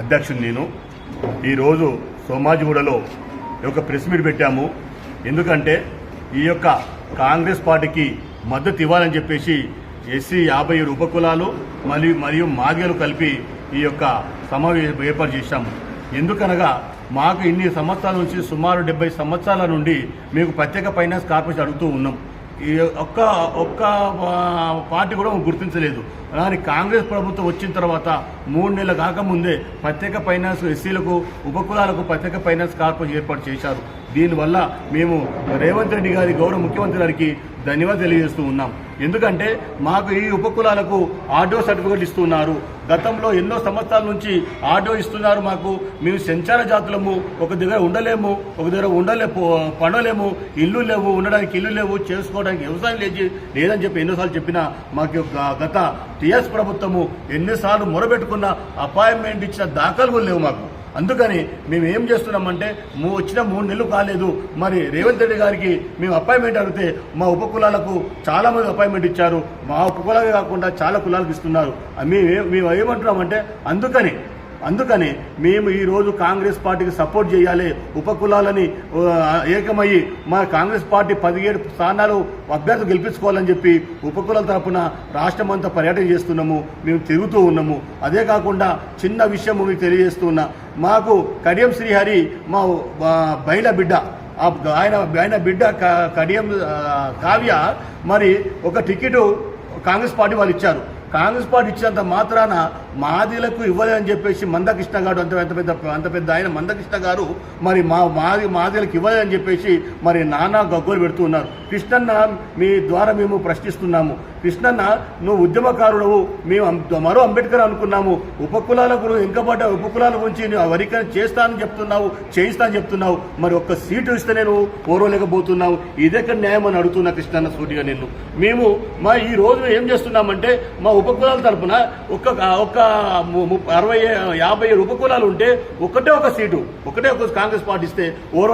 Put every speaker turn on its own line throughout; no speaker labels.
అధ్యక్షుడు నేను. ఈరోజు సోమాజిగూడలో ఒక ప్రెస్ మీట్ పెట్టాము. ఎందుకంటే ఈ యొక్క కాంగ్రెస్ పార్టీకి మద్దతు ఇవ్వాలని చెప్పేసి ఎస్సీ యాభై ఏడు ఉపకులాలు మరియు మరియు మాగేలు కలిపి ఈ యొక్క సమావేశం ఏర్పాటు చేశాము. ఎందుకనగా మాకు ఇన్ని సంవత్సరాల నుంచి సుమారు డెబ్బై సంవత్సరాల నుండి మీకు ప్రత్యేక ఫైనాన్స్ కార్పొరేషన్ అడుగుతూ ఉన్నాం. ఈ ఒక్క ఒక్క పార్టీ కూడా గుర్తించలేదు. కానీ కాంగ్రెస్ ప్రభుత్వం వచ్చిన తర్వాత మూడు నెలలు కాకముందే ప్రత్యేక ఫైనాన్స్ ఎస్సీలకు ఉపకులాలకు ప్రత్యేక ఫైనాన్స్ కార్పొరేషన్ ఏర్పాటు చేశారు. దీనివల్ల మేము రేవంత్ రెడ్డి గారి గౌరవ ముఖ్యమంత్రి గారికి ధన్యవాదాలు తెలియజేస్తూ ఉన్నాం. ఎందుకంటే మాకు ఈ ఉపకులాలకు ఆటో సర్టిఫికెట్ ఇస్తున్నారు. గతంలో ఎన్నో సంవత్సరాల నుంచి ఆటో ఇస్తున్నారు మాకు. మేము సంచార జాతులము. ఒక దగ్గర ఉండలేము. ఒక దగ్గర ఉండలే పండలేము. ఇల్లు లేవు. ఉండడానికి ఇల్లు లేవు. చేసుకోవడానికి వ్యవసాయం లేచి లేదని చెప్పి ఎన్నోసార్లు చెప్పినా మాకు గత టీఎస్ ప్రభుత్వము ఎన్నిసార్లు మొరబెట్టుకున్న అపాయింట్మెంట్ ఇచ్చిన దాఖలు లేవు మాకు. అందుకని మేము ఏం చేస్తున్నామంటే మూ వచ్చిన మూడు నెలలు కాలేదు. మరి రేవంత్ రెడ్డి గారికి మేము అపాయింట్మెంట్ అడిగితే మా ఉపకులాలకు చాలా మంది అపాయింట్మెంట్ ఇచ్చారు. మా ఉపకులాలే కాకుండా చాలా కులాలకు ఇస్తున్నారు. మేము మేము ఏమంటున్నామంటే అందుకని అందుకని మేము ఈరోజు కాంగ్రెస్ పార్టీకి సపోర్ట్ చేయాలి ఉపకులాలని ఏకమయ్యి మా కాంగ్రెస్ పార్టీ పదిహేడు స్థానాలు అభ్యర్థులు గెలిపించుకోవాలని చెప్పి ఉపకులాల తరపున రాష్ట్రం అంతా పర్యటన చేస్తున్నాము మేము తిరుగుతూ ఉన్నాము. అదే కాకుండా చిన్న విషయం మీకు తెలియజేస్తున్నా మాకు కడియం శ్రీహరి మా బయల బిడ్డ ఆయన ఆయన బిడ్డ కడియం కావ్య మరి ఒక టికెట్ కాంగ్రెస్ పార్టీ వాళ్ళు ఇచ్చారు. కాంగ్రెస్ పార్టీ ఇచ్చినంత మాత్రాన మాదిలకు ఇవ్వలేదని చెప్పేసి మందకృష్ణ గారు అంత ఎంత పెద్ద అంత పెద్ద ఆయన మందకృష్ణ గారు మరి మా మాది మాదిలకు ఇవ్వలేదని చెప్పేసి మరి నానా గగ్గోలు పెడుతున్నారు కృష్ణన్న మీ ద్వారా మేము ప్రశ్నిస్తున్నాము. కృష్ణన్న నువ్వు ఉద్యమకారుడవు మేము మరో అంబేద్కర్ అనుకున్నాము. ఉపకులాలకు ఇంకా వెనుకబడ్డ ఉపకులాల గురించి నువ్వు వరికరణ చేస్తానని చెప్తున్నావు చేయిస్తానని చెప్తున్నావు. మరి ఒక్క సీటు ఇస్తేనే నువ్వు ఓర్వలేకపోతున్నావు. ఇదెక్కడ న్యాయం అని అడుగుతున్నా కృష్ణన్న సూటిగా నిన్ను. మేము మా ఈ రోజు ఏం చేస్తున్నామంటే మా ఉపకులాల తరపున ఒక్క ఒక్క ము- ము- అరవై యాభై ఏడు ఉపకులాలు ఉంటే ఒకటే ఒక సీటు ఒకటే ఒక కాంగ్రెస్ పార్టీ ఇస్తే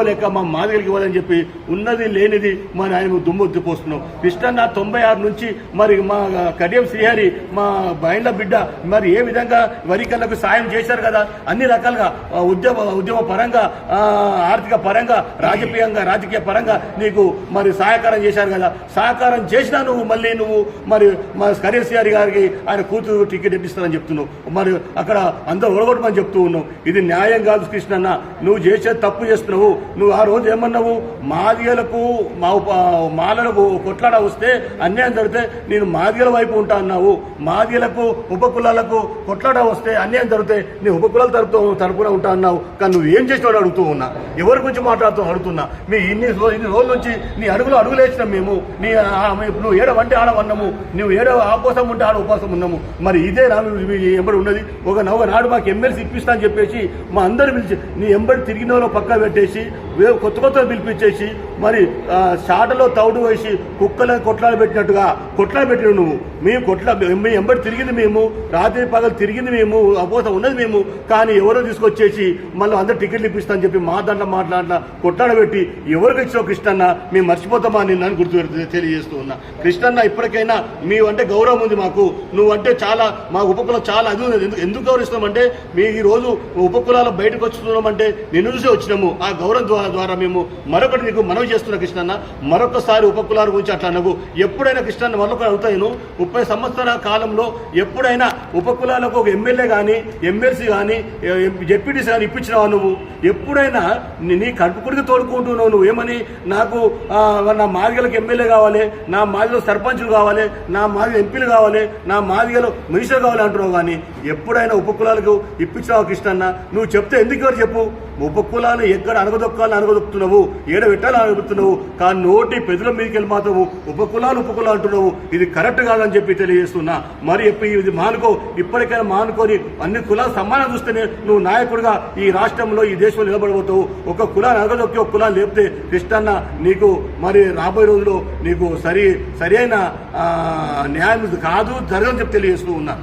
లేక మా మాదిగలకి ఇవ్వాలని చెప్పి ఉన్నది లేనిది మా ఆయన దుమ్ము పోస్తున్నాం. కృష్ణన్న తొంభై ఆరు నుంచి మరి మా కడియం శ్రీహరి మా బైండ్ల బిడ్డ మరి ఏ విధంగా వరికల్లకు సాయం చేశారు కదా అన్ని రకాలుగా ఉద్యమ ఉద్యమ పరంగా ఆర్థిక పరంగా రాజకీయంగా రాజకీయ పరంగా నీకు మరి సహకారం చేశారు కదా. సహకారం చేసినా నువ్వు మళ్ళీ నువ్వు మరి మా కరీం శ్రీహరి గారికి ఆయన కూతురు టికెట్ ఇప్పిస్తానని చెప్తున్నావు. మరి అక్కడ అందరూ ఒడగొట్టమని చెప్తూ ఉన్నావు. ఇది న్యాయం కాదు కృష్ణన్న. నువ్వు చేసే తప్పు చేస్తున్నావు. నువ్వు ఆ రోజు ఏమన్నావు? మాదిగలకు మా మాలలకు కొట్లాడ వస్తే అన్యాయం జరిగితే నేను మాదిగల వైపు ఉంటా అన్నావు. మాదిగలకు ఉపకులాలకు కొట్లాడ వస్తే అన్యాయం జరిగితే నీ ఉపకులాల తరపు తరపున ఉంటా అన్నావు. కానీ నువ్వు ఏం చేసినాడు అడుగుతూ ఉన్నా. ఎవరి గురించి మాట్లాడుతూ అడుగుతున్నా? మీ ఇన్ని ఇన్ని రోజుల నుంచి నీ అడుగులు అడుగులు వేసినాం మేము. నీ నువ్వు ఏడవంటే ఆడవన్నాము నువ్వు ఏడవ ఆపోసం ఉంటే ఆడ ఉపవాసం ఉన్నాము. మరి ఇదే రాను ఎంబడి ఉన్నది. ఒక నాడు మాకు ఎమ్మెల్సీ ఇప్పిస్తా అని చెప్పేసి మా అందరు పిలిచి నీ ఎంబడి తిరిగిన వాళ్ళు పక్క పెట్టేసి కొత్త కొత్త పిలిపించేసి మరి షాటలో చాటలో తౌడు వేసి కుక్కలను కొట్లాలు పెట్టినట్టుగా కొట్లాలు పెట్టిన నువ్వు. మేము కొట్ల మీ ఎంబడి తిరిగింది మేము రాత్రి పగలు తిరిగింది మేము అపోత ఉన్నది మేము. కానీ ఎవరో తీసుకొచ్చేసి మళ్ళీ అందరు టికెట్లు ఇప్పిస్తా అని చెప్పి మా దాంట్లో మాట్లాడలా కొట్లాడబెట్టి ఎవరికి ఇచ్చావు కృష్ణన్న? మేము మర్చిపోతామా నిన్న అని గుర్తు తెలియజేస్తూ ఉన్నా. కృష్ణన్న ఇప్పటికైనా మీ అంటే గౌరవం ఉంది మాకు. నువ్వు అంటే చాలా మా ఉపకులం చాలా అది ఉంది ఎందుకు ఎందుకు గౌరవిస్తున్నామంటే మీ ఈ రోజు ఉపకులాలు బయటకు వస్తున్నామంటే నిన్ను చూసే వచ్చినాము. ఆ గౌరవం ద్వారా ద్వారా మేము మరొకటి నీకు మనవి చేస్తున్నా కృష్ణన్న మరొకసారి ఉపకులాల గురించి అట్లా అనవు ఎప్పుడైనా కృష్ణన్న మరొకటి అవుతాను ముప్పై సంవత్సరాల కాలంలో ఎప్పుడైనా ఉపకులాలకు ఒక ఎమ్మెల్యే కానీ ఎమ్మెల్సీ కానీ జెడ్పీటీసీ కానీ ఇప్పించినావా నువ్వు? ఎప్పుడైనా నీ- కడుపుకుడికి తోడుకుంటున్నావు నువ్వు? ఏమని? నాకు నా మాదిగలకు ఎమ్మెల్యే కావాలి నా మాదిగలకు సర్పంచులు కావాలి నా మాదిగ ఎంపీలు కావాలి నా మాదిగలో మినిస్టర్ కావాలి అంటున్నావు కానీ ఎప్పుడైనా ఉపకులాలకు ఇప్పించావు కృష్ణన్న. నువ్వు చెప్తే ఎందుకు ఎవరు చెప్పు? ఉపకులాలు ఎక్కడ అనగదొక్కాలని అనగదొక్కుతున్నావు ఏడ పెట్టాలని అనగొడుతున్నావు కానీ నోటి పెదల మీదకి వెళ్ళి మాత్రము ఉప కులాలు ఉప కులాలు అంటున్నావు. ఇది కరెక్ట్ కాదని చెప్పి తెలియజేస్తున్నా. మరి ఎప్ప- ఇది మానుకో? ఇప్పటికైనా మానుకొని అన్ని కులాలు సమానం చూస్తేనే నువ్వు నాయకుడిగా ఈ రాష్ట్రంలో ఈ దేశంలో నిలబడబోతావు. ఒక కులాన్ని అనగదొక్కి ఒక కులాన్ని లేపితే కృష్ణన్న నీకు మరి రాబోయే రోజుల్లో నీకు సరి సరైన న్యాయం కాదు జరగని చెప్పి తెలియజేస్తూ ఉన్నా.